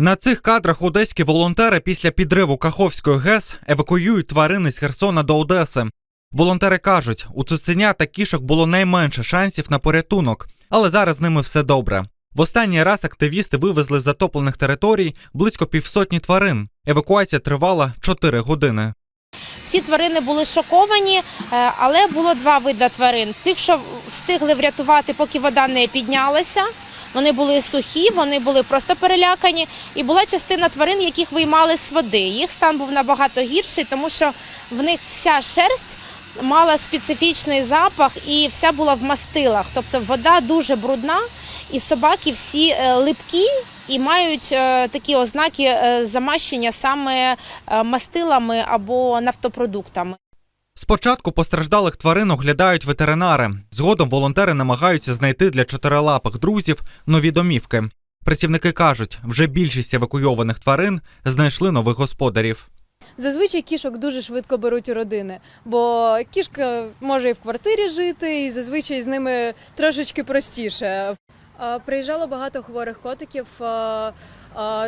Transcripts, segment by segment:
На цих кадрах одеські волонтери після підриву Каховської ГЕС евакуюють тварини з Херсона до Одеси. Волонтери кажуть, у цуценя та кішок було найменше шансів на порятунок, але зараз з ними все добре. В останній раз активісти вивезли з затоплених територій близько півсотні тварин. Евакуація тривала 4 години. Всі тварини були шоковані, е, але було два види тварин: тих, що встигли врятувати, поки вода не піднялася. Вони були сухі, вони були просто перелякані. І була частина тварин, яких виймали з води. Їх стан був набагато гірший, тому що в них вся шерсть мала специфічний запах і вся була в мастилах. Тобто вода дуже брудна, і собаки всі е, липкі і мають е, такі ознаки е, замащення саме мастилами або нафтопродуктами. Спочатку постраждалих тварин оглядають ветеринари. Згодом волонтери намагаються знайти для чотирилапих друзів нові домівки. Працівники кажуть, вже більшість евакуйованих тварин знайшли нових господарів. Зазвичай кішок дуже швидко беруть у родини, бо кішка може і в квартирі жити, і зазвичай з ними трошечки простіше. Приїжджало багато хворих котиків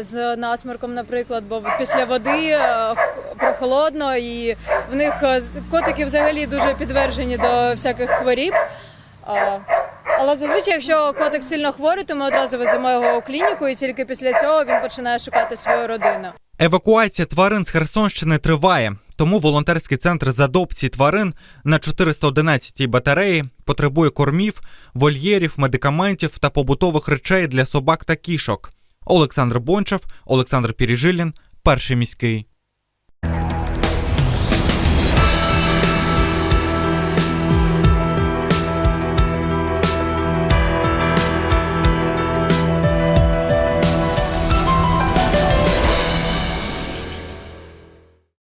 з насморком, наприклад, бо після води прохолодно, і в них з- котики взагалі дуже підтверджені до всяких хворіб. Але зазвичай, якщо котик сильно хворий, то ми одразу веземо його у клініку, і тільки після цього він починає шукати свою родину. Евакуація тварин з Херсонщини триває, тому волонтерський центр з адопції тварин на 411-й батареї потребує кормів, вольєрів, медикаментів та побутових речей для собак та кішок. Олександр Бончев, Олександр Піріжилін, перший міський.